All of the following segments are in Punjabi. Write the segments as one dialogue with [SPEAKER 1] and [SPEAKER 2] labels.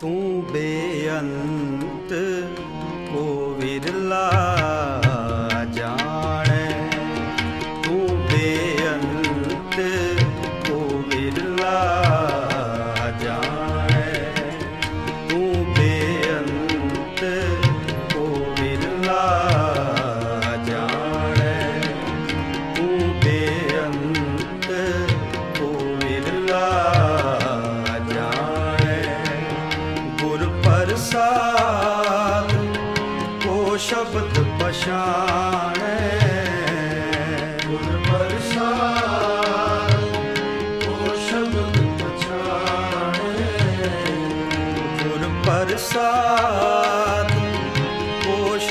[SPEAKER 1] ਤੂੰ ਬੇਅੰਤ ਕੋ ਵਿਰਲਾ।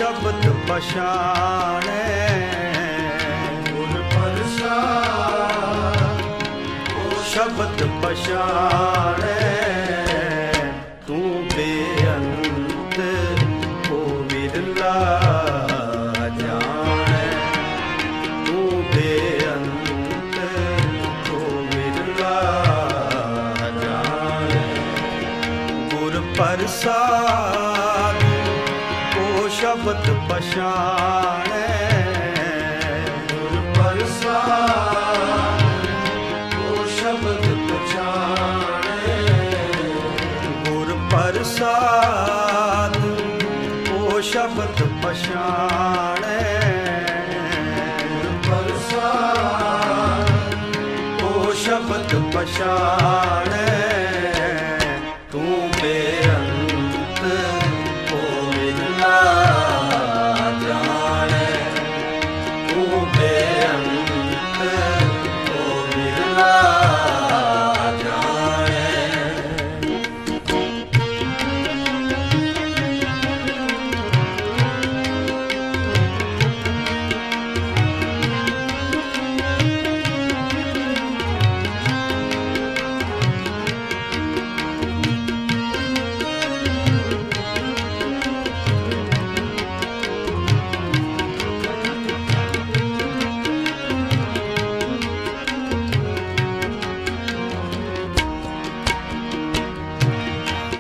[SPEAKER 1] ਸ਼ਬਦ ਪਛਾਣੈ ਗੁਰ ਪਰਸਾਦ ਉਹ ਸ਼ਬਦ ਪਛਾਣੈ ਪਛਾਣੈ ਗੁਰ ਪਰਸਾਦ ਸ਼ਬਦ ਪਛਾਣੈ। ਗੁਰ ਪਰਸਾਦ ਕੋ ਸ਼ਬਦ ਪਛਾਣੈ। ਗੁਰ ਸ਼ਬਦ ਪਛਾਣੈ।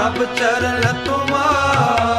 [SPEAKER 1] ਪ੍ਰਭ ਚਰਨ ਤੁਮਾਰ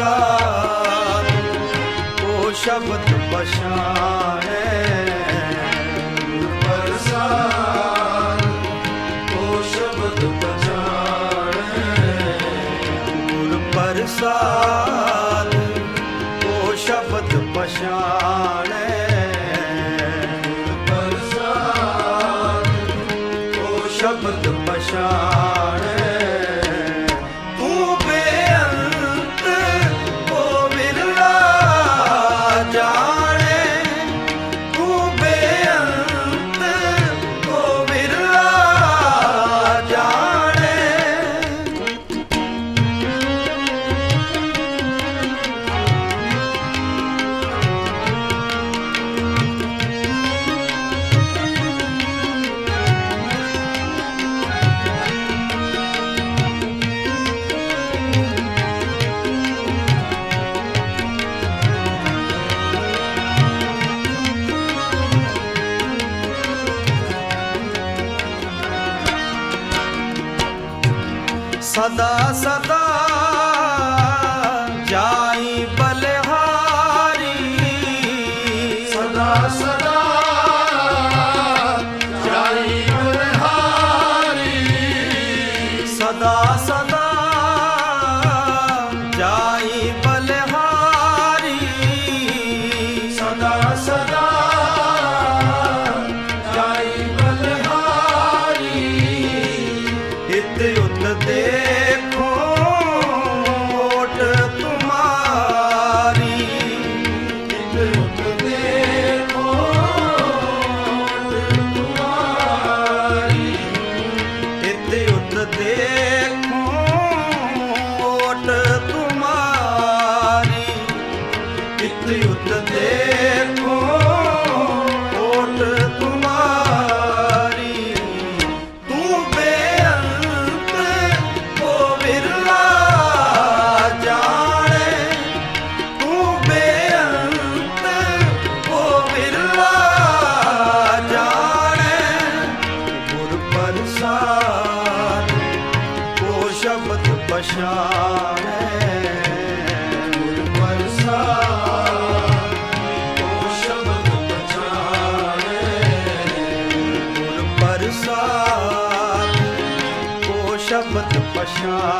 [SPEAKER 1] ਪ੍ਰਸਾਦ ਉਹ ਸ਼ਬਦ ਪਛਾਣੈ। ਸ਼ਬਦ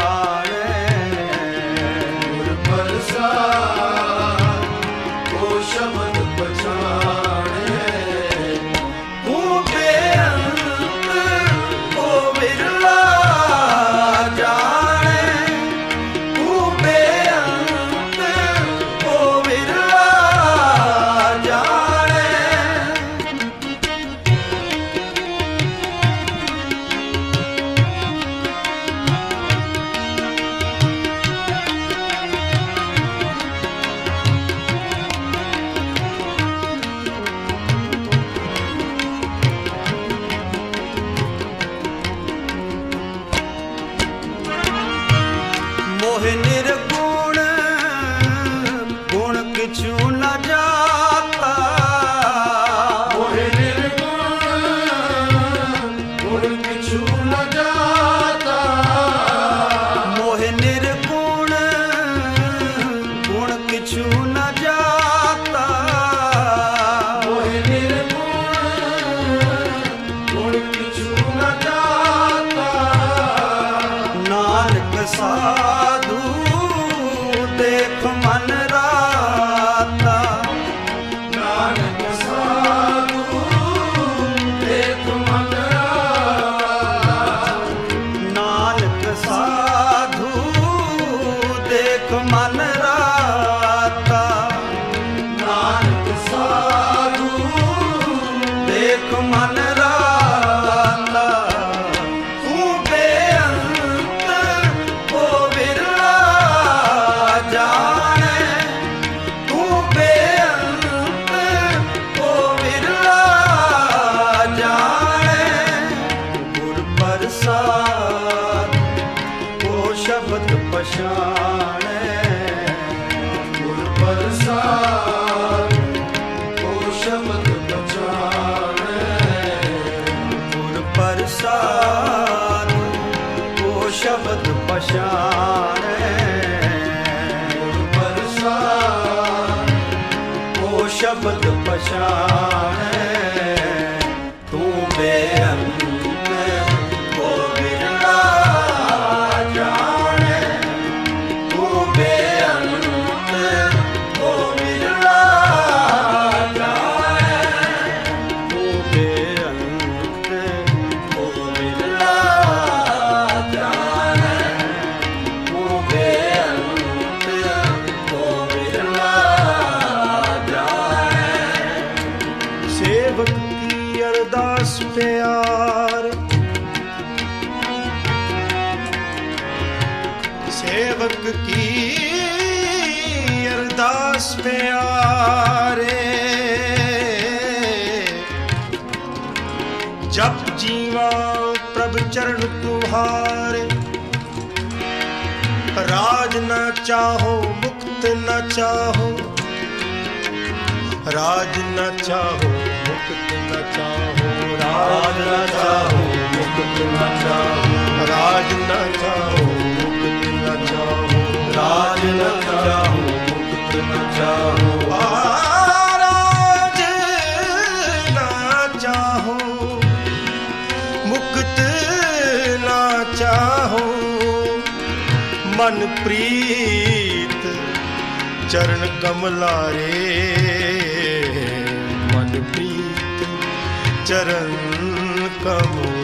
[SPEAKER 1] ਸ਼ਬਦ ਪਛਾਣੈ।
[SPEAKER 2] ਜਪ ਜੀਵਾ, ਪ੍ਰਭ ਚਰਨ ਤੁਹਾਰੇ। ਰਾਜ ਨਾ ਚਾਹੋ, ਮੁਕਤ ਨਾ ਚਾਹੋ। ਰਾਜ ਨਾ ਚਾਹੋ, ਮੁਕਤ ਨਾ ਚਾਹੋ। ਰਾਜ ਨਾ ਚਾਹੋ, ਮੁਕਤ ਨਾ ਚਾਹੋ। ਰਾਜ ਨਾ ਚਾਹੋ, ਮੁਕਤ ਨਾ ਚਾਹੋ।
[SPEAKER 1] ਰਾਜ ਨ ਚਾਹੂ, ਮੁਕਤ ਨ ਚਾਹੂ।
[SPEAKER 2] ਆ ਮਨ ਪ੍ਰੀਤ ਚਰਨ ਕਮਲਾਰੇ। ਮਨ ਪ੍ਰੀਤ ਚਰਨ ਕਮਲਾਰੇ।